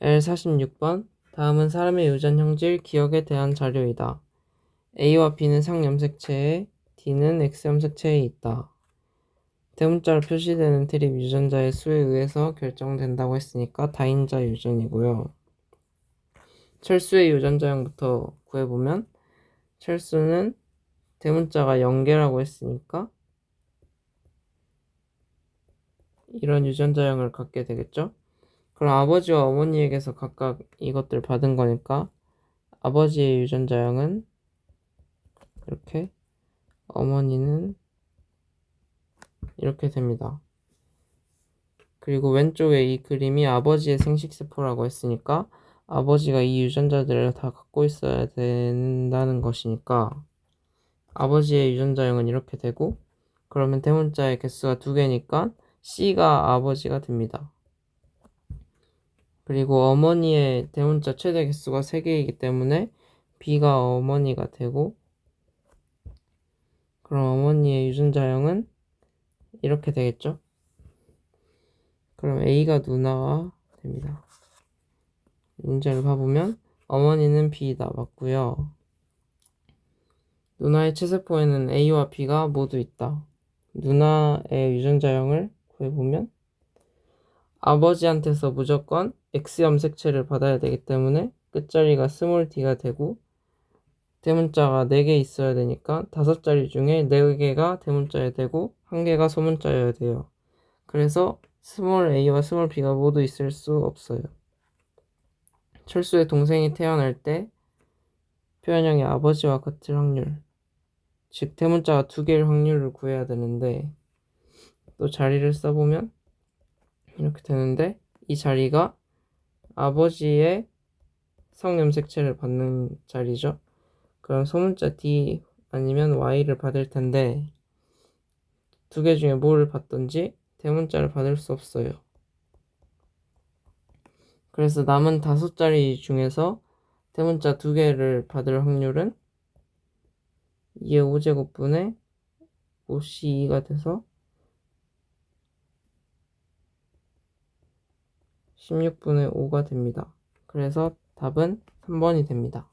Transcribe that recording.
L46번 다음은 사람의 유전 형질 기억에 대한 자료이다. A와 B는 상염색체에 D는 X염색체에 있다. 대문자로 표시되는 트립 유전자의 수에 의해서 결정된다고 했으니까 다인자 유전이고요. 철수의 유전자형부터 구해보면 철수는 대문자가 0개라고 했으니까 이런 유전자형을 갖게 되겠죠. 그럼 아버지와 어머니에게서 각각 이것들 받은 거니까 아버지의 유전자형은 이렇게 어머니는 이렇게 됩니다. 그리고 왼쪽에 이 그림이 아버지의 생식세포라고 했으니까 아버지가 이 유전자들을 다 갖고 있어야 된다는 것이니까 아버지의 유전자형은 이렇게 되고 그러면 대문자의 개수가 두 개니까 C가 아버지가 됩니다. 그리고 어머니의 대문자 최대 개수가 3개이기 때문에 B가 어머니가 되고 그럼 어머니의 유전자형은 이렇게 되겠죠? 그럼 A가 누나가 됩니다. 문제를 봐보면 어머니는 B다 맞고요. 누나의 체세포에는 A와 B가 모두 있다. 누나의 유전자형을 구해보면 아버지한테서 무조건 X 염색체를 받아야 되기 때문에 끝자리가 스몰 d가 되고 대문자가 4개 있어야 되니까 5자리 중에 4개가 대문자여야 되고 1개가 소문자여야 돼요. 그래서 스몰 a와 스몰 b가 모두 있을 수 없어요. 철수의 동생이 태어날 때 표현형이 아버지와 같을 확률 즉 대문자가 두 개일 확률을 구해야 되는데 또 자리를 써보면 이렇게 되는데 이 자리가 아버지의 성염색체를 받는 자리죠. 그럼 소문자 D 아니면 Y를 받을 텐데 두 개 중에 뭐를 받던지 대문자를 받을 수 없어요. 그래서 남은 다섯 자리 중에서 대문자 두 개를 받을 확률은 2의 5제곱분의 5C2가 돼서 16분의 5가 됩니다. 그래서 답은 3번이 됩니다.